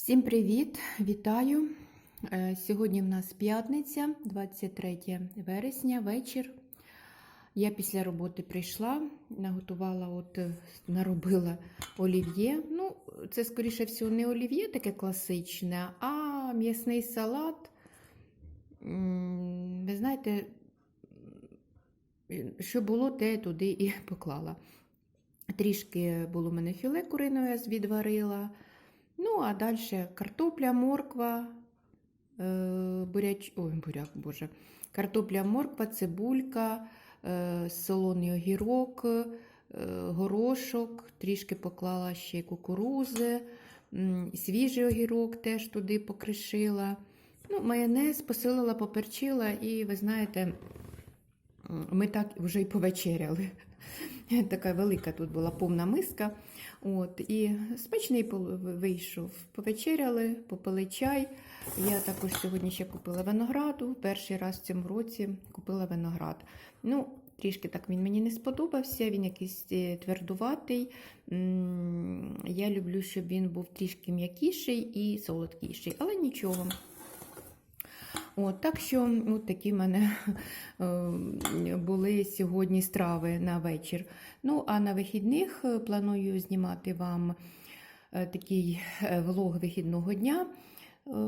Всім привіт! Вітаю! Е, Сьогодні в нас п'ятниця, 23 вересня, вечір. Я після роботи прийшла, наготувала, от, е, наробила олів'є. Ну, це, скоріше всього, не олів'є таке класичне, а м'ясний салат. Ви знаєте, що було, те туди і поклала. Трішки було в мене філе курине, я відварила. Ну, а далі картопля, морква, е, буряч... Ой, буряк, боже. Картопля, морква, цибулька, е, солоний огірок, е, горошок, трішки поклала ще кукурузи, свіжий огірок теж туди покришила. Ну, майонез посилила, поперчила, і ви знаєте, ми так вже й повечеряли. Така велика тут була повна миска. От, І смачний вийшов. Повечеряли, попили чай. Я також сьогодні ще купила винограду. Перший раз в цьому році купила виноград. Ну, Трішки так він мені не сподобався, він якийсь е, твердуватий. Я люблю, щоб він був трішки м'якіший і солодкіший, але нічого. От, так що от такі в мене е, були сьогодні страви на вечір. Ну, а на вихідних е, планую знімати вам е, такий влог вихідного дня.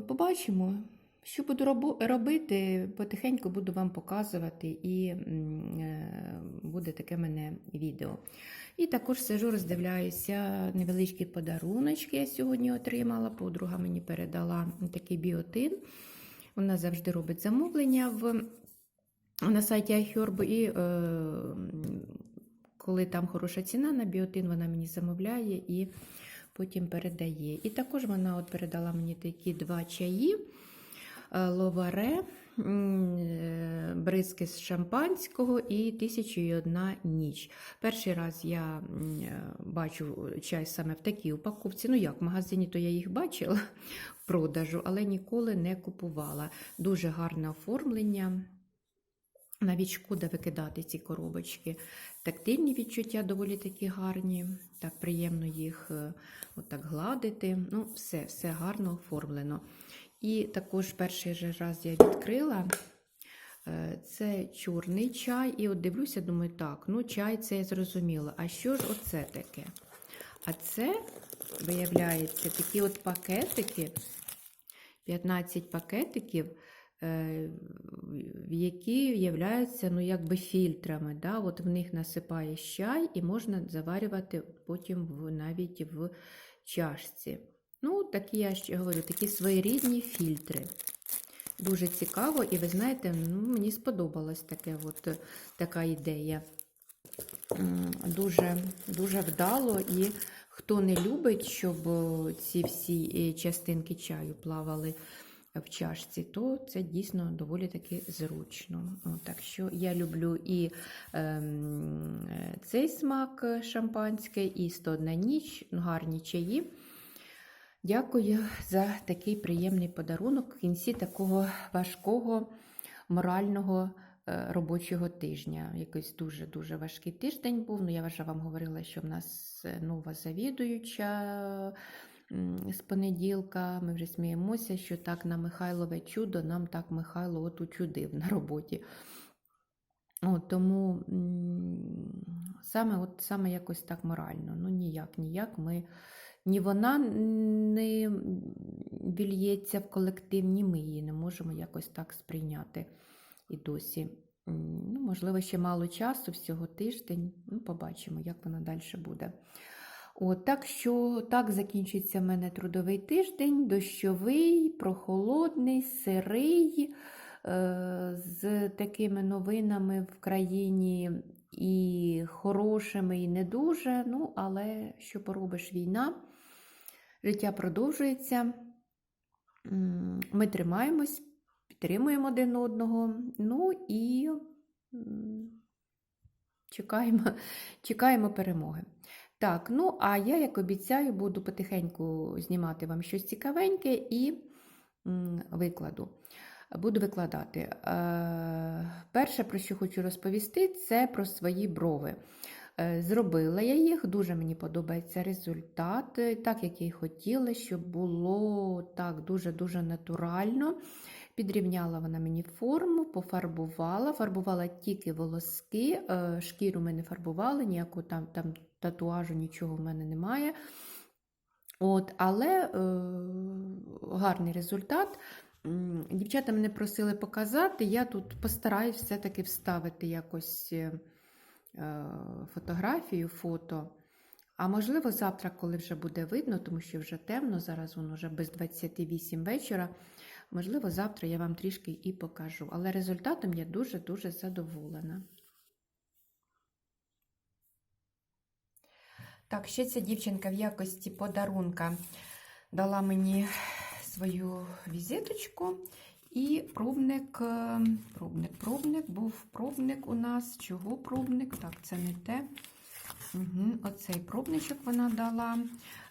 Побачимо, що буду робити, потихеньку буду вам показувати, і буде таке мене відео. І також сижу, роздивляюся невеличкі подаруночки. Я сьогодні отримала. Подруга мені передала такий біотин. Вона завжди робить замовлення в, на сайті iHerb, і е, коли там хороша ціна на біотин, вона мені замовляє і потім передає. І також вона от передала мені такі два чаї. е, Ловаре, бризки з шампанського і тисячу і одна ніч. Перший раз я е, бачу чай саме в такій упаковці. Ну як, в магазині то я їх бачила в продажу, але ніколи не купувала. Дуже гарне оформлення. Навіть шкода викидати ці коробочки. Тактильні відчуття доволі такі гарні. Так приємно їх е, отак гладити. Ну, все, все гарно оформлено. І також перший же раз я відкрила. е, Це чорний чай, і от дивлюся, думаю, так, ну чай це я зрозуміла. А що ж оце таке? А це, виявляється, такі от пакетики, 15 пакетиків, е, які являються ну, якби фільтрами. Да? От в них насипаєш чай і можна заварювати потім в, навіть в чашці. Ну, такі, я ще говорю, такі своєрідні фільтри. Дуже цікаво, і ви знаєте, ну, мені сподобалась таке, от, е, така ідея. Дуже, дуже вдало. І хто не любить, щоб е, ці всі е, частинки чаю плавали в чашці, то це дійсно доволі таки зручно. Так що я люблю і е, цей смак шампанське, і 101 ніч, ну, гарні чаї. Дякую за такий приємний подарунок в кінці такого важкого морального е, робочого тижня. Якийсь дуже-дуже важкий тиждень був. Ну, я вже вам говорила, що в нас е, нова завідуюча з понеділка. Ми вже сміємося, що так на Михайлове чудо, нам так Михайло от учудив на роботі. О, тому саме, от, саме якось так морально. Ну, ніяк, ніяк ми. Ні вона не вільється в колектив, ні ми її не можемо якось так сприйняти і досі. Ну, можливо, ще мало часу, всього тиждень. Ну, побачимо, як воно далі буде. От, так що так закінчиться в мене трудовий тиждень, дощовий, прохолодний, сирий, е, з такими новинами в країні і хорошими, і не дуже. Ну, але що поробиш війна? Життя продовжується. Ми тримаємось, підтримуємо один одного. Ну і чекаємо, чекаємо перемоги. Так, ну а я, як обіцяю, буду потихеньку знімати вам щось цікавеньке і викладу. Буду викладати. Е, Перше, про що хочу розповісти, це про свої брови. Е, Зробила я їх, дуже мені подобається результат, е, так як я й хотіла, щоб було так дуже-дуже натурально. Підрівняла вона мені форму, пофарбувала, фарбувала тільки волоски, е, шкіру ми не фарбували, ніякого там, там татуажу, нічого в мене немає. От, Але е, гарний результат. Дівчата мене просили показати. Я тут постараюсь все-таки вставити якось фотографію, фото. А можливо, завтра, коли вже буде видно, тому що вже темно, зараз воно вже без 28 вечора. Можливо, завтра я вам трішки і покажу. Але результатом я дуже-дуже задоволена. Так, ще ця дівчинка в якості подарунка дала мені свою візиточку. І пробник, е, пробник, пробник, був пробник у нас. Чого пробник? Так, це не те. Угу, Оцей пробничок вона дала.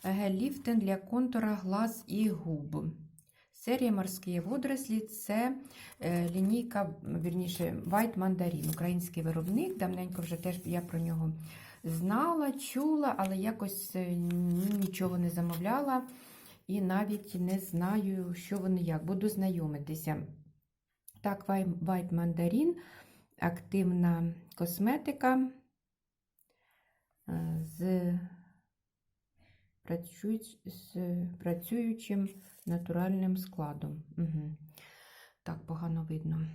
Гель-ліфтинг для контура глаз і губ. Серія морські водорослі це е, лінійка, вірніше, White Mandarin, український виробник. Давненько вже теж я про нього знала, чула, але якось е, нічого не замовляла. І навіть не знаю, що вони як. Буду знайомитися. Так, White Mandarin, активна косметика е, з, з працюючим натуральним складом. Угу. Так, погано видно.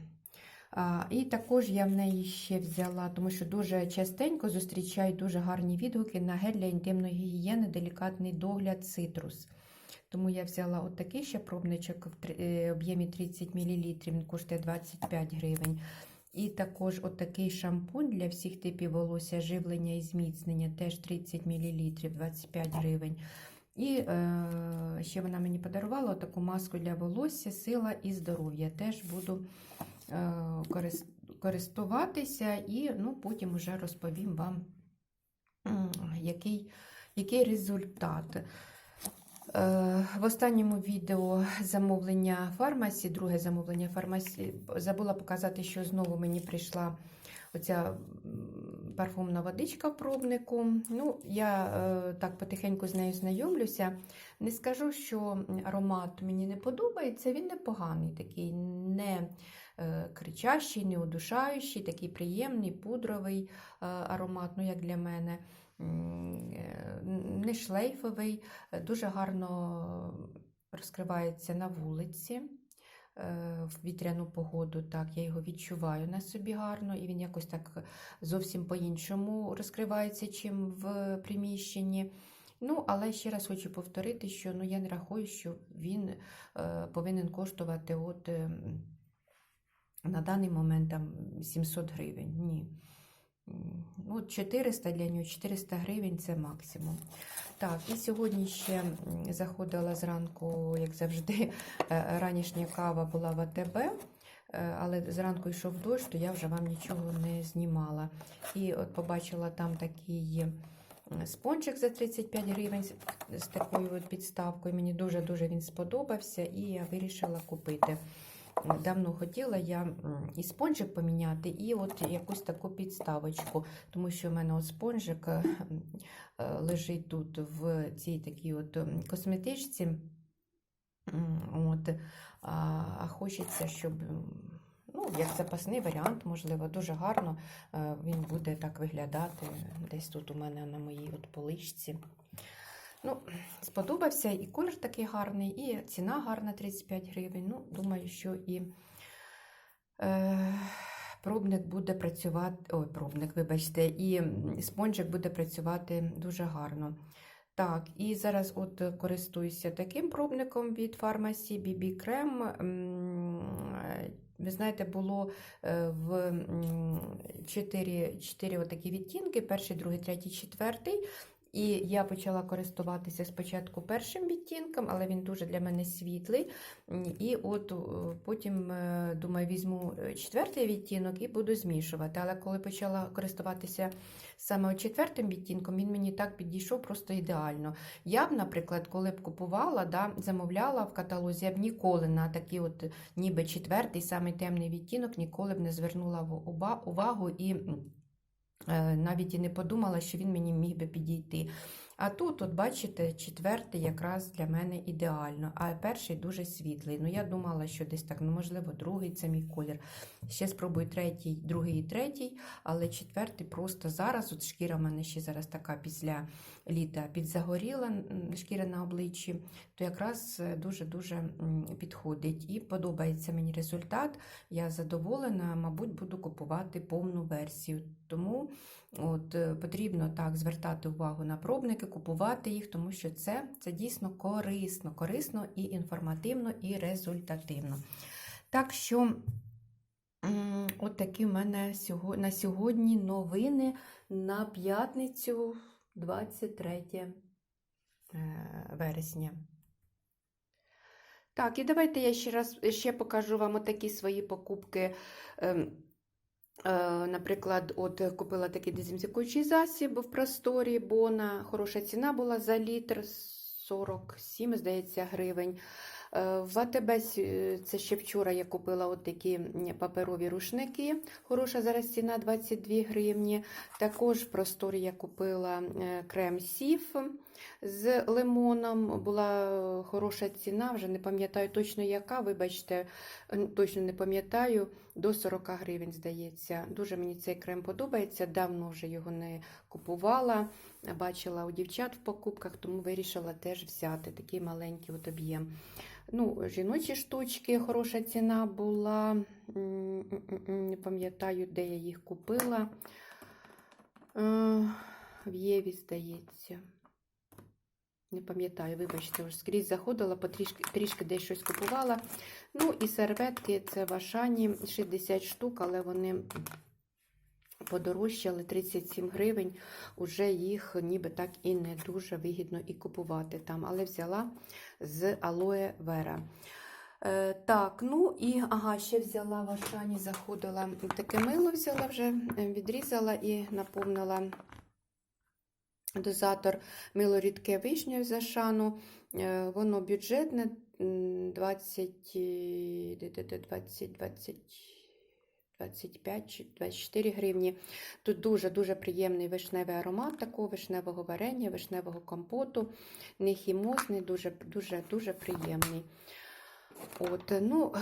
А, І також я в неї ще взяла, тому що дуже частенько зустрічаю дуже гарні відгуки на гель для інтимної гігієни, делікатний догляд, цитрус. Тому я взяла отакий ще пробничок в е, об'ємі 30 мл, він коштує 25 гривень. І також отакий шампунь для всіх типів волосся, живлення і зміцнення, теж 30 мл, 25 гривень. І е, ще вона мені подарувала таку маску для волосся, сила і здоров'я. Теж буду е, користуватися і ну, потім вже розповім вам, який, який результат. В останньому відео замовлення фармасі, друге замовлення фармасі, забула показати, що знову мені прийшла оця парфумна водичка в пробнику. Ну, Я е, так потихеньку з нею знайомлюся. Не скажу, що аромат мені не подобається, він непоганий, такий не е, кричащий, не удушаючий, такий приємний, пудровий е, аромат, ну, як для мене. Не шлейфовий, дуже гарно розкривається на вулиці в вітряну погоду. Так, я його відчуваю на собі гарно, і він якось так зовсім по-іншому розкривається, чим в приміщенні. Ну, але ще раз хочу повторити, що ну, я не рахую, що він е, повинен коштувати от, е, на даний момент там, 700 гривень. Ні. Ну, 400 для нього, 400 гривень це максимум. Так, і сьогодні ще заходила зранку, як завжди, е, ранішня кава була в АТБ, е, але зранку йшов дощ, то я вже вам нічого не знімала. І от побачила там такий спончик за 35 гривень з такою от підставкою. Мені дуже-дуже він сподобався, і я вирішила купити. Давно хотіла я і спонжик поміняти, і от якусь таку підставочку, тому що в мене от спонжик е, лежить тут в цій такій от косметичці. От, А хочеться, щоб ну, як запасний варіант, можливо, дуже гарно е, він буде так виглядати десь тут у мене на моїй от поличці. Ну, Сподобався і колір такий гарний, і ціна гарна 35 гривень. Ну, Думаю, що і е, пробник буде працювати, ой, пробник, вибачте, і спонжик буде працювати дуже гарно. Так, і зараз от користуюся таким пробником від фармасі BB Крем. Ви знаєте, було е, в 4 4 отакі відтінки: перший, другий, третій, четвертий. І я почала користуватися спочатку першим відтінком, але він дуже для мене світлий. І от е, потім, е, думаю, візьму е, четвертий відтінок і буду змішувати. Але коли почала користуватися саме четвертим відтінком, він мені так підійшов просто ідеально. Я б, наприклад, коли б купувала, да, замовляла в каталозі, я б ніколи на такий от ніби четвертий, самий темний відтінок, ніколи б не звернула увагу і Навіть і не подумала, що він мені міг би підійти. А тут, от бачите, четвертий якраз для мене ідеально, а перший дуже світлий. Ну, я думала, що десь так, ну, можливо, другий це мій колір. Ще спробую третій, другий і третій, але четвертий просто зараз. От шкіра в мене ще зараз така після літа підзагоріла шкіра на обличчі, то якраз е, дуже-дуже підходить. І подобається мені результат. Я задоволена, мабуть, буду купувати повну версію. Тому от, е, потрібно так звертати увагу на пробники, купувати їх, тому що це, це дійсно корисно, корисно і інформативно, і результативно. Так що, от такі в мене на сьогодні новини на п'ятницю 23 е, вересня. Так, і давайте я ще раз ще покажу вам отакі свої покупки. Е, Наприклад, от купила такий дезінфікуючий засіб в просторі Бона. Хороша ціна була за літр 47, здається, гривень. Е, В АТБ це ще вчора я купила от такі паперові рушники. Хороша зараз ціна 22 гривні. Також в просторі я купила е, крем Сіф з лимоном. Була е, хороша ціна, вже не пам'ятаю точно яка. Вибачте, е, точно не пам'ятаю. До 40 гривень, здається. Дуже мені цей крем подобається. Давно вже його не купувала. Бачила у дівчат в покупках, тому вирішила теж взяти такий маленький от об'єм. Ну, жіночі штучки, хороша ціна була. Не пам'ятаю, де я їх купила. Е, В Єві, здається. Не пам'ятаю, вибачте, ось скрізь заходила, потрішки трішки десь щось купувала. Ну і серветки це в Ашані 60 штук, але вони подорожчали 37 гривень. Уже їх ніби так і не дуже вигідно і купувати там, але взяла з алоє Вера. Е, так, ну і ага, ще взяла в Ашані, заходила таке мило взяла вже, відрізала і наповнила дозатор мило рідке вишню з Ашану. Е, Воно бюджетне 20, е, де- де- де 20, 20, 25 чи 24 гривні. Тут дуже-дуже приємний вишневий аромат такого вишневого варення, вишневого компоту, не хімозний, дуже, дуже, дуже приємний. От, ну,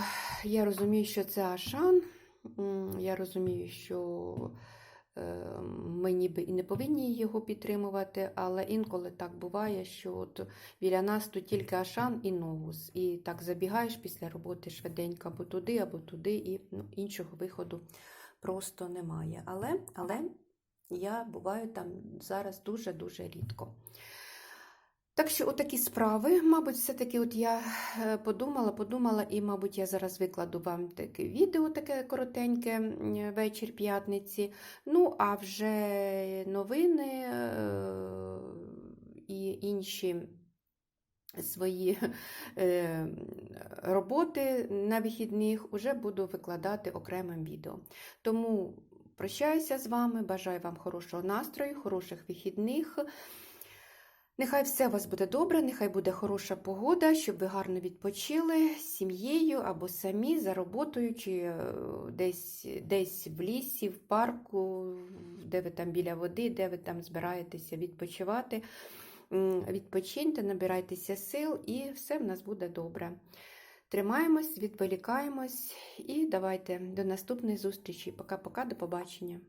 я розумію, що це Ашан. Я розумію, що ми ніби і не повинні його підтримувати, але інколи так буває, що от біля нас тут тільки Ашан і Новус. І так забігаєш після роботи швиденько або туди, або туди, і ну, іншого виходу просто немає. Але, але я буваю там зараз дуже-дуже рідко. Так що, отакі справи, мабуть, все-таки от я е, подумала, подумала, і, мабуть, я зараз викладу вам таке відео, таке коротеньке вечір п'ятниці. Ну, а вже новини е, і інші свої е, роботи на вихідних вже буду викладати окремим відео. Тому прощаюся з вами, бажаю вам хорошого настрою, хороших вихідних. Нехай все у вас буде добре, нехай буде хороша погода, щоб ви гарно відпочили з сім'єю або самі за роботою, чи е, десь, десь в лісі, в парку, де ви там біля води, де ви там збираєтеся відпочивати. Відпочиньте, набирайтеся сил, і все в нас буде добре. Тримаємось, відволікаємось і давайте до наступної зустрічі. Пока-пока, до побачення.